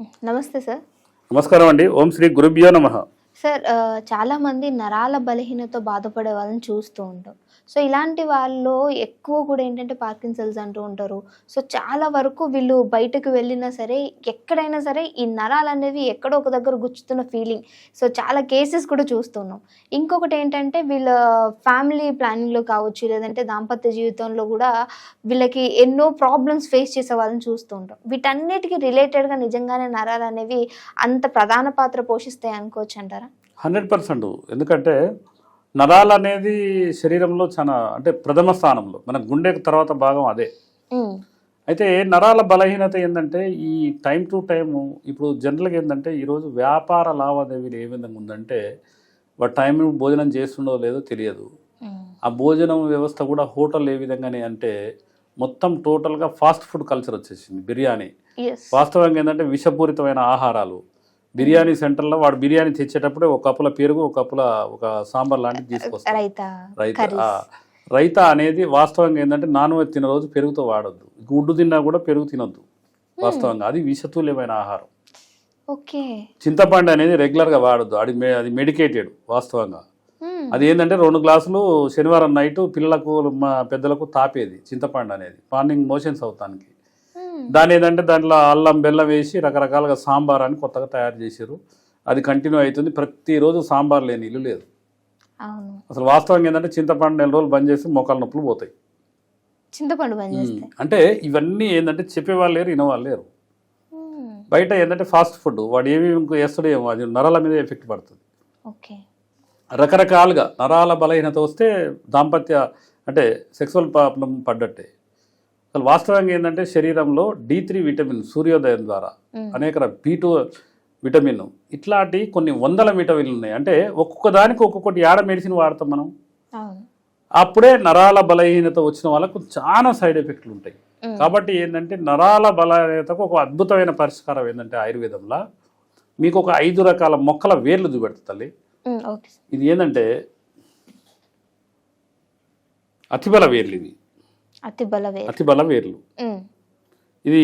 నమస్తే సార్. నమస్కారం అండి. ఓం శ్రీ గురుభ్యో నమ. సార్ చాలా మంది నరాల బలహీనతో బాధపడే వాళ్ళని చూస్తూ ఉంటాం. సో ఇలాంటి వాళ్ళు ఎక్కువ కూడా ఏంటంటే పార్కిన్సన్స్ అంటూ ఉంటారు. సో చాలా వరకు వీళ్ళు బయటకు వెళ్ళినా సరే ఎక్కడైనా సరే ఈ నరాలు అనేవి ఎక్కడో ఒక దగ్గర గుచ్చుతున్న ఫీలింగ్ సో చాలా కేసెస్ కూడా చూస్తున్నాం. ఇంకొకటి ఏంటంటే వీళ్ళ ఫ్యామిలీ ప్లానింగ్లో కావచ్చు లేదంటే దాంపత్య జీవితంలో కూడా వీళ్ళకి ఎన్నో ప్రాబ్లమ్స్ ఫేస్ చేసే వాళ్ళని చూస్తూ ఉంటాం. వీటన్నిటికీ రిలేటెడ్గా నిజంగానే నరాలు అనేవి అంత ప్రధాన పాత్ర పోషిస్తాయి అనుకోవచ్చు అంటారా హండ్రెడ్ పర్సెంట్. ఎందుకంటే నరాలు అనేది శరీరంలో చాలా అంటే ప్రథమ స్థానంలో మన గుండెకు తర్వాత భాగం అదే. అయితే నరాల బలహీనత ఏంటంటే ఈ టైం టు టైం ఇప్పుడు జనరల్గా ఏంటంటే ఈరోజు వ్యాపార లావాదేవీలు ఏ విధంగా ఉందంటే వాడు టైం భోజనం చేస్తుండో లేదో తెలియదు. ఆ భోజనం వ్యవస్థ కూడా హోటల్ ఏ విధంగానే అంటే మొత్తం టోటల్గా ఫాస్ట్ ఫుడ్ కల్చర్ వచ్చేసింది బిర్యానీ. వాస్తవంగా ఏంటంటే విషపూరితమైన ఆహారాలు. బిర్యానీ సెంటర్లో వాడు బిర్యానీ తెచ్చేటప్పుడే ఒక కప్పుల పెరుగు ఒక కప్పుల ఒక సాంబార్ లాంటిది తీసుకొస్తాడు. రైతా అనేది వాస్తవంగా ఏంటంటే నాన్ వెజ్ తిన రోజు పెరుగుతో వాడొద్దు. గుడ్డు తిన్నా కూడా పెరుగు తినొద్దు. వాస్తవంగా అది విషతుల్యమైన ఆహారం. ఓకే. చింతపండు అనేది రెగ్యులర్గా వాడొద్దు. అది అది మెడికేటెడ్ వాస్తవంగా. అది ఏంటంటే రెండు గ్లాసులు శనివారం నైట్ పిల్లలకు మా పెద్దలకు తాపేది చింతపండు అనేది. మార్నింగ్ మోషన్స్ అవుతానికి. దాని ఏంటంటే దాంట్లో అల్లం బెల్లం వేసి రకరకాలుగా సాంబార్ అని కొత్తగా తయారు చేశారు. అది కంటిన్యూ అవుతుంది. ప్రతిరోజు సాంబార్ లేని ఇల్లు లేదు. అసలు వాస్తవంగా ఏంటంటే చింతపండు నెల రోజులు బంద్ చేసి మోకాళ్ళ నొప్పులు పోతాయి. చింతపండు అంటే ఇవన్నీ ఏంటంటే చెప్పేవాళ్ళు లేరు వినేవాళ్ళు లేరు. బయట ఏంటంటే ఫాస్ట్ ఫుడ్ వాడు ఏమి వేస్తాడో ఏమో అది నరాల మీద ఎఫెక్ట్ పడుతుంది. ఓకే. రకరకాలుగా నరాల బలహీనత వస్తే దాంపత్య అంటే సెక్సువల్ ప్రాబ్లం పడ్డట్టే. అసలు వాస్తవంగా ఏంటంటే శరీరంలో డి త్రీ విటమిన్ సూర్యోదయం ద్వారా అనేక బీ టూ విటమిన్ ఇట్లాంటి కొన్ని వందల విటమిన్లు ఉన్నాయి. అంటే ఒక్కొక్క దానికి ఒక్కొక్కటి యాడ మెడిసిన్ వాడతాం మనం? అప్పుడే నరాల బలహీనత వచ్చిన వాళ్ళకు చాలా సైడ్ ఎఫెక్ట్లు ఉంటాయి. కాబట్టి ఏంటంటే నరాల బలహీనతకు ఒక అద్భుతమైన పరిష్కారం ఏంటంటే ఆయుర్వేదంలో మీకు ఒక ఐదు రకాల మొక్కల వేర్లు చూపెడుతుంది తల్లి. ఇది ఏంటంటే అతిబల వేర్లు ఇవి. అతి అతిబల వేర్లు ఇది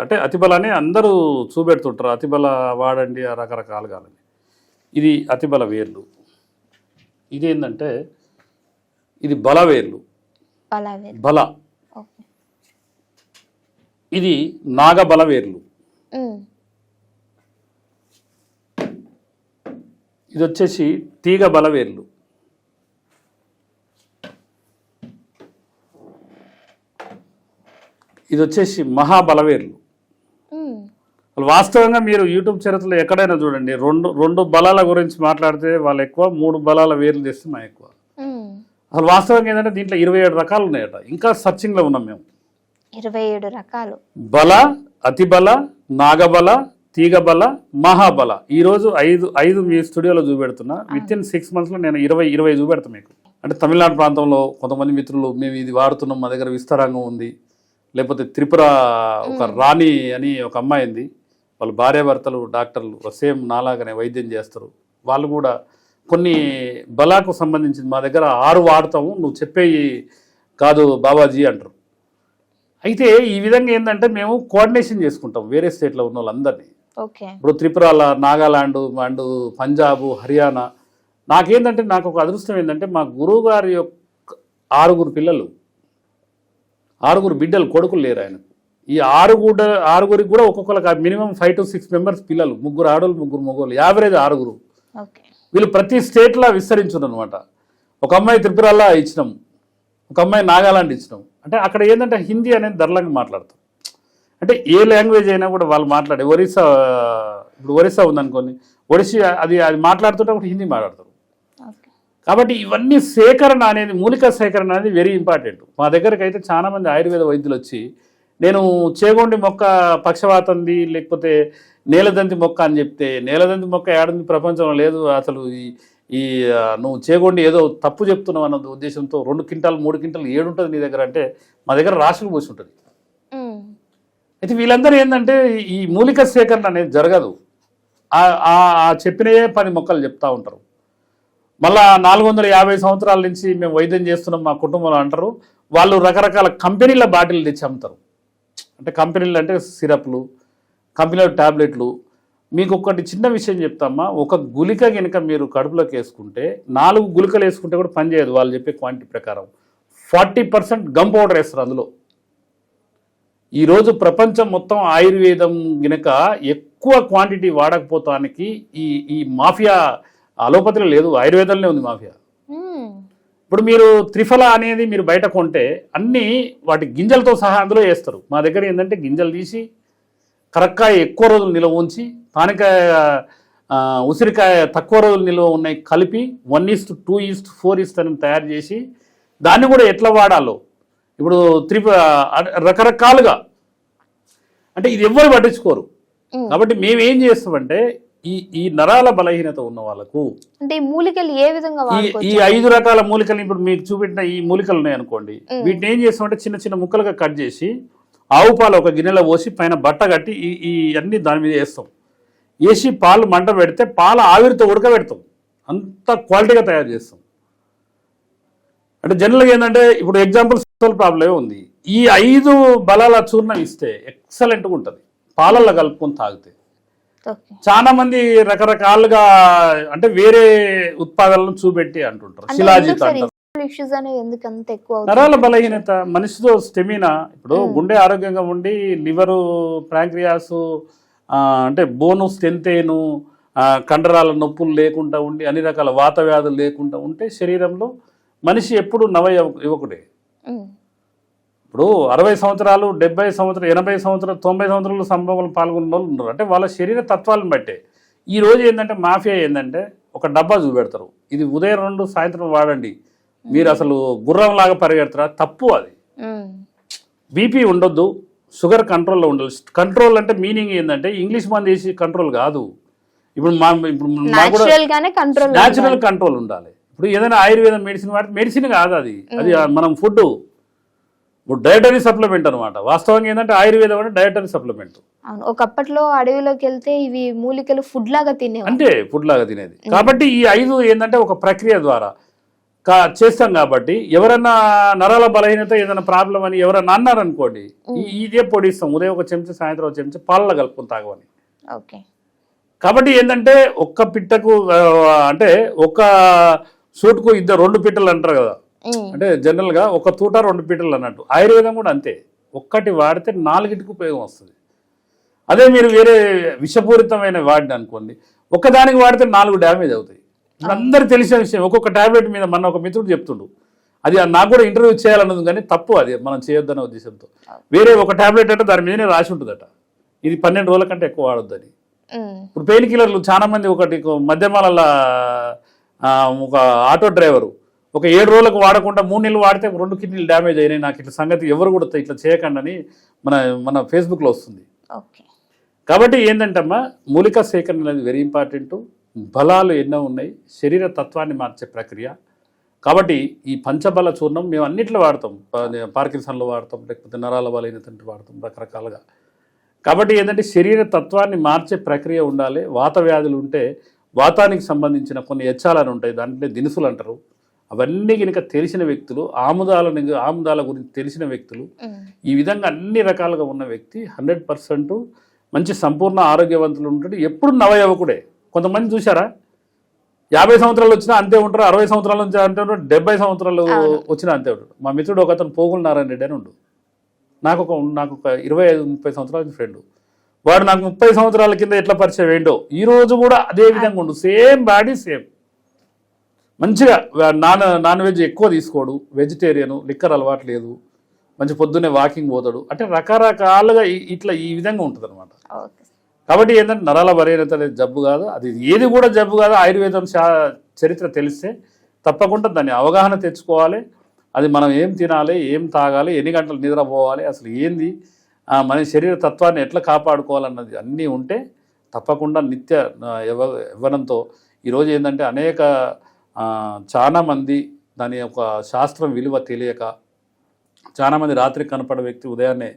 అంటే అతిబలాన్ని అందరూ చూపెడుతుంటారు. అతిబల వాడండి ఆ రకరకాలుగా అని. ఇది అతిబల వేర్లు ఇది ఏంటంటే ఇది బల. వేర్లు బల ఇది నాగబల వేర్లు ఇది వచ్చేసి తీగ బల ఇది వచ్చేసి మహాబలవేర్లు వాస్తవంగా మీరు యూట్యూబ్ చరిత్రలో ఎక్కడైనా చూడండి రెండు రెండు బలాల గురించి మాట్లాడితే వాళ్ళు ఎక్కువ మూడు బలాల వేర్లు తెస్తే మా ఎక్కువ. అసలు వాస్తవంగా ఏంటంటే దీంట్లో ఇరవై ఏడు రకాలు ఉన్నాయట. ఇంకా సర్చింగ్లో ఉన్నాం మేము. ఇరవై ఏడు రకాలు. బల అతిబల నాగబల తీగబల మహాబల. ఈరోజు ఐదు ఐదు మీ స్టూడియోలో చూపెడుతున్నా. విత్ ఇన్ సిక్స్ మంత్స్లో నేను ఇరవై ఇరవై చూపెడతా మీకు. అంటే తమిళనాడు ప్రాంతంలో కొంతమంది మిత్రులు మేము ఇది వాడుతున్నాం మా దగ్గర విస్తారంగం ఉంది. లేకపోతే త్రిపుర ఒక రాణి అని ఒక అమ్మాయి ఉంది. వాళ్ళ భార్యాభర్తలు డాక్టర్లు సేమ్ నాలాగానే వైద్యం చేస్తారు. వాళ్ళు కూడా కొన్ని బలాకు సంబంధించింది మా దగ్గర ఆరు వాడతాము నువ్వు చెప్పేయి కాదు బాబాజీ అంటారు. అయితే ఈ విధంగా ఏంటంటే మేము కోఆర్డినేషన్ చేసుకుంటాం వేరే స్టేట్లో ఉన్న వాళ్ళందరినీ. ఇప్పుడు త్రిపురాల నాగాలాండ్ అండ్ పంజాబ్ హర్యానా నాకేంటంటే నాకు ఒక అదృష్టం ఏంటంటే మా గురువు గారి యొక్క ఆరుగురు పిల్లలు ఆరుగురు బిడ్డలు కొడుకులు లేరు ఆయన. ఈ ఆరుగురు ఆరుగురికి కూడా ఒక్కొక్కరికి minimum five to six members పిల్లలు ముగ్గురు ఆడోళ్ళు ముగ్గురు మగోళ్ళు యావరేజ్ ఆరుగురు. వీళ్ళు ప్రతి స్టేట్లో విస్తరించున్నారు అనమాట ఒక అమ్మాయి త్రిపురలో ఇచ్చినాం ఒక అమ్మాయి నాగాలాండ్ ఇచ్చినాం. అంటే అక్కడ ఏంటంటే హిందీ అనేది ధరలంగా మాట్లాడతాం. అంటే ఏ లాంగ్వేజ్ అయినా కూడా వాళ్ళు మాట్లాడే ఒరిస్సా ఇప్పుడు ఒరిస్సా ఉందనుకోండి ఒడిస్సా అది అది మాట్లాడుతుంటే కూడా హిందీ మాట్లాడతారు. కాబట్టి ఇవన్నీ సేకరణ అనేది మూలిక సేకరణ అనేది వెరీ ఇంపార్టెంట్ మా దగ్గరికి అయితే చాలా మంది ఆయుర్వేద వైద్యులు వచ్చి నేను చేగొండి మొక్క పక్షవాతంది లేకపోతే నేలదంతి మొక్క అని చెప్తే నేలదంతి మొక్క ఏడుంది ప్రపంచంలో లేదు అసలు ఈ ఈ నువ్వు చేగొండి ఏదో తప్పు చెప్తున్నావు అన్న ఉద్దేశంతో రెండు క్వింటాలు మూడు క్వింటాలు ఏడుంటుంది నీ దగ్గర అంటే మా దగ్గర రాశులు పోసి ఉంటుంది అయితే వీళ్ళందరూ ఏంటంటే ఈ మూలిక సేకరణ అనేది జరగదు. ఆ- చెప్పినయే పది మొక్కలు చెప్తా ఉంటారు. మళ్ళా నాలుగు వందల యాభై సంవత్సరాల నుంచి మేము వైద్యం చేస్తున్నాం మా కుటుంబంలో అంటారు. వాళ్ళు రకరకాల కంపెనీల బాటిల్ తెచ్చి అమ్ముతారు. అంటే కంపెనీలు అంటే సిరప్లు కంపెనీల ట్యాబ్లెట్లు మీకు ఒకటి చిన్న విషయం చెప్తామా ఒక గులిక కనుక మీరు కడుపులోకి వేసుకుంటే నాలుగు గులికలు వేసుకుంటే కూడా పనిచేయదు వాళ్ళు చెప్పే క్వాంటిటీ ప్రకారం. ఫార్టీ పర్సెంట్ గమ్ పౌడర్ వేస్తారు అందులో. ఈరోజు ప్రపంచం మొత్తం ఆయుర్వేదం గనక ఎక్కువ క్వాంటిటీ వాడకపోతానికి ఈ ఈ మాఫియా అలోపతిలో లేదు ఆయుర్వేదంలో ఉంది మాఫియా. ఇప్పుడు మీరు త్రిఫల అనేది మీరు బయట కొంటే అన్నీ వాటి గింజలతో సహా అందులో వేస్తారు. మా దగ్గర ఏంటంటే గింజలు తీసి కరక్కాయ ఎక్కువ రోజులు నిల్వ ఉంచి ఆ, ఉసిరికాయ తక్కువ రోజులు నిల్వ ఉన్నాయి కలిపి one east two east four east అని తయారు చేసి దాన్ని కూడా ఎట్లా వాడాలో? ఇప్పుడు త్రిప రకరకాలుగా. అంటే ఇది ఎవ్వరు పట్టించుకోరు. కాబట్టి మేము ఏం చేస్తామంటే ఈ ఈ నరాల బలహీనత ఉన్న వాళ్ళకు అంటే ఈ మూలికలు ఏ విధంగా ఈ ఐదు రకాల మూలికలు ఇప్పుడు మీకు చూపెట్టిన ఈ మూలికలు ఉన్నాయి అనుకోండి. వీటిని ఏం చేస్తామంటే చిన్న చిన్న ముక్కలుగా కట్ చేసి ఆవు పాలు ఒక గిన్నెలో పోసి పైన బట్ట కట్టి ఈ ఈ అన్ని దాని మీద వేస్తాం. వేసి పాలు మంట పెడితే పాల ఆవిరితో ఉడకబెడతాం. అంత క్వాలిటీగా తయారు చేస్తాం. అంటే జనరల్గా ఏంటంటే ఇప్పుడు ఎగ్జాంపుల్ ప్రాబ్లమే ఉంది. ఈ ఐదు బలాల చూర్ణం ఇస్తే ఎక్సలెంట్గా ఉంటుంది. పాలల్లో కలుపుకొని తాగితే. చాలా మంది రకరకాలుగా అంటే వేరే ఉత్పాదనలను చూపెట్టి అంటుంటారు. అంటే శిలాజిత్ అంటారు? నరాల బలహీనత మనిషితో స్టెమినా ఇప్పుడు గుండె ఆరోగ్యంగా ఉండి లివరు ప్రాంక్రియాస్ అంటే బోను స్టెంతేను కండరాల నొప్పులు లేకుండా ఉండి అన్ని రకాల వాత వ్యాధులు లేకుండా ఉంటే శరీరంలో మనిషి ఎప్పుడు నవ యువ- యువకుడే. ఇప్పుడు అరవై సంవత్సరాలు డెబ్బై సంవత్సరాలు ఎనభై సంవత్సరాలు తొంభై సంవత్సరాలు సంభవం పాల్గొన్న వాళ్ళు ఉన్నారు అంటే వాళ్ళ శరీర తత్వాలను బట్టే. ఈ రోజు ఏంటంటే మాఫియా ఏంటంటే ఒక డబ్బా చూపెడతారు. ఇది ఉదయం రెండు సాయంత్రం వాడండి. మీరు అసలు గుర్రంలాగా పరిగెడతారా? తప్పు అది. బీపీ ఉండొద్దు షుగర్ కంట్రోల్లో ఉండాలి. కంట్రోల్ అంటే మీనింగ్ ఏంటంటే ఇంగ్లీష్ మంది వేసి కంట్రోల్ కాదు. ఇప్పుడు మా ఇప్పుడు మా కూడా న్యాచురల్ కంట్రోల్ ఉండాలి. ఇప్పుడు ఏదైనా ఆయుర్వేదం మెడిసిన్ వాడి మెడిసిన్ కాదు అది. అది మనం ఫుడ్ ఇప్పుడు డయటరీ సప్లిమెంట్ అనమాట వాస్తవంగా ఏంటంటే ఆయుర్వేదం అంటే డయటరీ సప్లిమెంట్ అవును ఒకప్పట్లో అడవిలోకి వెళ్తే ఇవి మూలికలు ఫుడ్ లాగా తినేవారు. అంటే ఫుడ్ లాగా తినేది. కాబట్టి ఈ ఐదు ఏంటంటే ఒక ప్రక్రియ ద్వారా కా చేస్తాం కాబట్టి ఎవరన్నా నరాల బలహీనత ఏదైనా ప్రాబ్లం అని ఎవరన్నా అన్నారనుకోండి ఇదే పొడిస్తాం. ఉదయం ఒక చెంచా సాయంత్రం ఒక చెంచా పాలలో కలుపుకొని తాగమని. ఓకే. కాబట్టి ఏంటంటే ఒక్క పిట్టకు అంటే ఒక్క సూటుకు ఇద్దరు రెండు పిట్టలు అంటారు కదా. అంటే జనరల్గా ఒక తూట రెండు పీటలు అన్నట్టు. ఆయుర్వేదం కూడా అంతే. ఒక్కటి వాడితే నాలుగిటికి ఉపయోగం వస్తుంది. అదే మీరు వేరే విషపూరితమైన వాడిని అనుకోండి. ఒక్కదానికి వాడితే నాలుగు డ్యామేజ్ అవుతాయి. అందరు తెలిసిన విషయం. ఒక్కొక్క టాబ్లెట్ మీద మన ఒక మిత్రుడు చెప్తుండు. అది నాకు కూడా ఇంటర్వ్యూ చేయాలన్నది కానీ తప్పు అది. మనం చేయొద్దనే ఉద్దేశంతో. వేరే ఒక టాబ్లెట్ అంటే దాని మీదనే రాసి ఉంటుందట. ఇది పన్నెండు రోజుల కంటే ఎక్కువ వాడొద్దని. ఇప్పుడు పెయిన్ కిల్లర్లు చాలా మంది ఒకటి మధ్యమాల ఒక ఆటో డ్రైవరు ఒక ఏడు రోజులకు వాడకుండా మూడు నెలలు వాడితే రెండు కిడ్నీలు డ్యామేజ్ అయినాయి. నాకు ఇట్లా సంగతి ఎవరు కూడా ఇట్లా చేయకండి అని మన మన ఫేస్బుక్లో వస్తుంది. ఓకే. కాబట్టి ఏంటంటమ్మా మూలిక సేకరణ అనేది వెరీ ఇంపార్టెంట్ బలాలు ఎన్నో ఉన్నాయి. శరీర తత్వాన్ని మార్చే ప్రక్రియ. కాబట్టి ఈ పంచబల చూర్ణం మేము అన్నిట్లో వాడతాం. పార్కిన్సన్లో వాడతాం లేకపోతే నరాల బలహీనత వాడతాం రకరకాలుగా. కాబట్టి ఏంటంటే శరీర తత్వాన్ని మార్చే ప్రక్రియ ఉండాలి. వాత వ్యాధులు ఉంటే వాతానికి సంబంధించిన కొన్ని ఎచ్చాలని ఉంటాయి. దాంట్లో దినుసులు అంటారు. అవన్నీ కనుక తెలిసిన వ్యక్తులు ఆముదాల ఆముదాల గురించి తెలిసిన వ్యక్తులు. ఈ విధంగా అన్ని రకాలుగా ఉన్న వ్యక్తి హండ్రెడ్ పర్సెంట్ మంచి సంపూర్ణ ఆరోగ్యవంతులు ఉంటాడు. ఎప్పుడు నవయవకుడే. కొంతమంది చూసారా యాభై సంవత్సరాలు వచ్చినా అంతే ఉంటారు అరవై సంవత్సరాల నుంచి అంతే ఉంటారు డెబ్బై సంవత్సరాలు వచ్చినా అంతే ఉంటాడు మా మిత్రుడు ఒక అతను పోగులు నారాయణ రెడ్డి అని ఉండు. నాకు ఒక నాకు ఒక ఇరవై ఐదు ముప్పై సంవత్సరాల ఫ్రెండ్. వాడు నాకు ముప్పై సంవత్సరాల కింద ఎట్లా పరిచయం ఏంటో ఈ రోజు కూడా అదే విధంగా ఉండు. Same body same. మంచిగా నాన్ నాన్ వెజ్ ఎక్కువ తీసుకోడు. వెజిటేరియన్ లిక్కర్ అలవాటు లేదు. మంచి పొద్దున్నే వాకింగ్ పోతాడు. అంటే రకరకాలుగా ఇట్లా ఈ విధంగా ఉంటుంది అనమాట కాబట్టి ఏంటంటే నరాల బలహీనత అనేది జబ్బు కాదు. అది ఏది కూడా జబ్బు కాదు. ఆయుర్వేదం చరిత్ర తెలిస్తే తప్పకుండా దాన్ని అవగాహన తెచ్చుకోవాలి. అది మనం ఏం తినాలి ఏం తాగాలి ఎన్ని గంటలు నిద్రపోవాలి అసలు ఏంది మన శరీర తత్వాన్ని ఎట్లా కాపాడుకోవాలన్నది అన్నీ ఉంటే తప్పకుండా నిత్య యవ్వనంతో ఈరోజు ఏంటంటే అనేక చాలామంది దాని యొక్క శాస్త్రం విలువ తెలియక చాలామంది రాత్రి కనపడే వ్యక్తి ఉదయాన్నే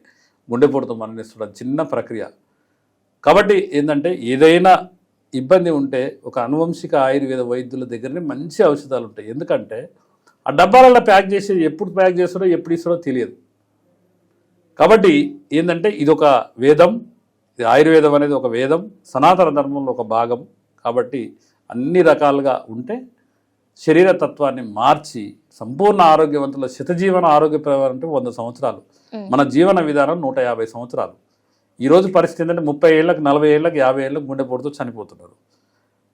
గుండెపోటుతో మరణిస్తున్న చిన్న ప్రక్రియ. కాబట్టి ఏంటంటే ఏదైనా ఇబ్బంది ఉంటే ఒక అనువంశిక ఆయుర్వేద వైద్యుల దగ్గరనే మంచి ఔషధాలు ఉంటాయి. ఎందుకంటే ఆ డబ్బాలలో ప్యాక్ చేసి ఎప్పుడు ప్యాక్ చేస్తాడో ఎప్పుడు ఇస్తాడో తెలియదు. కాబట్టి ఏంటంటే ఇది ఒక వేదం ఇది ఆయుర్వేదం అనేది ఒక వేదం సనాతన ధర్మంలో ఒక భాగం. కాబట్టి అన్ని రకాలుగా ఉంటే శరీర తత్వాన్ని మార్చి సంపూర్ణ ఆరోగ్యవంతుల శతజీవన ఆరోగ్యప్రదం అంటే వంద సంవత్సరాలు. మన జీవన విధానం నూట యాభై సంవత్సరాలు. ఈరోజు పరిస్థితి ఏంటంటే ముప్పై ఏళ్ళకి నలభై ఏళ్ళకి యాభై ఏళ్ళకి గుండెపోటుతో చనిపోతున్నారు.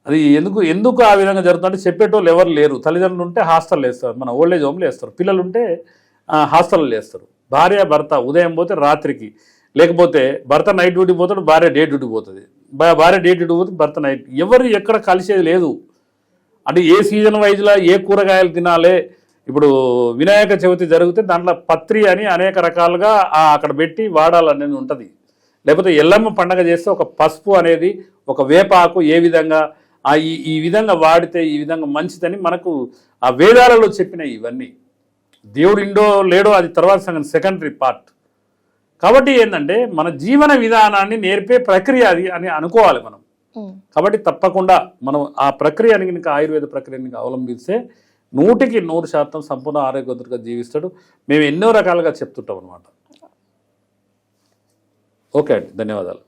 అది ఎందుకు ఎందుకు ఆ విధంగా జరుగుతుందంటే చెప్పేటోళ్ళు ఎవరు లేరు. తల్లిదండ్రులు ఉంటే హాస్టల్ వేస్తారు. మన ఓల్డేజ్ హోమ్లో వేస్తారు. పిల్లలు ఉంటే హాస్టల్లో వేస్తారు. భార్య భర్త ఉదయం పోతే రాత్రికి. లేకపోతే భర్త నైట్ డ్యూటీ పోతాడు భార్య డే డ్యూటీ పోతుంది. భార్య డే డ్యూటీ పోతే భర్త నైట్. ఎవరు ఎక్కడ కలిసేది లేదు. అంటే ఏ సీజన్ వైజ్లో ఏ కూరగాయలు తినాలి? ఇప్పుడు వినాయక చవితి జరిగితే దాంట్లో పత్రి అని అనేక రకాలుగా అక్కడ పెట్టి వాడాలనేది ఉంటుంది. లేకపోతే ఎల్లమ్మ పండగ చేస్తే ఒక పసుపు అనేది ఒక వేపాకు ఏ విధంగా ఈ ఈ విధంగా వాడితే ఈ విధంగా మంచిదని మనకు ఆ వేదాలలో చెప్పినాయి ఇవన్నీ. దేవుడు ఇండో లేడో అది తర్వాత సంగతి సెకండరీ పార్ట్ కాబట్టి ఏంటంటే మన జీవన విధానాన్ని నేర్పే ప్రక్రియ అది అని అనుకోవాలి మనం. కాబట్టి తప్పకుండా మనం ఆ ప్రక్రియని కనుక ఆయుర్వేద ప్రక్రియని అవలంబిస్తే నూటికి నూరు శాతం సంపూర్ణ ఆరోగ్యవంతుడిగా జీవిస్తాడు. మేము ఎన్నో రకాలుగా చెప్తుంటాం అనమాట ఓకే అండి ధన్యవాదాలు.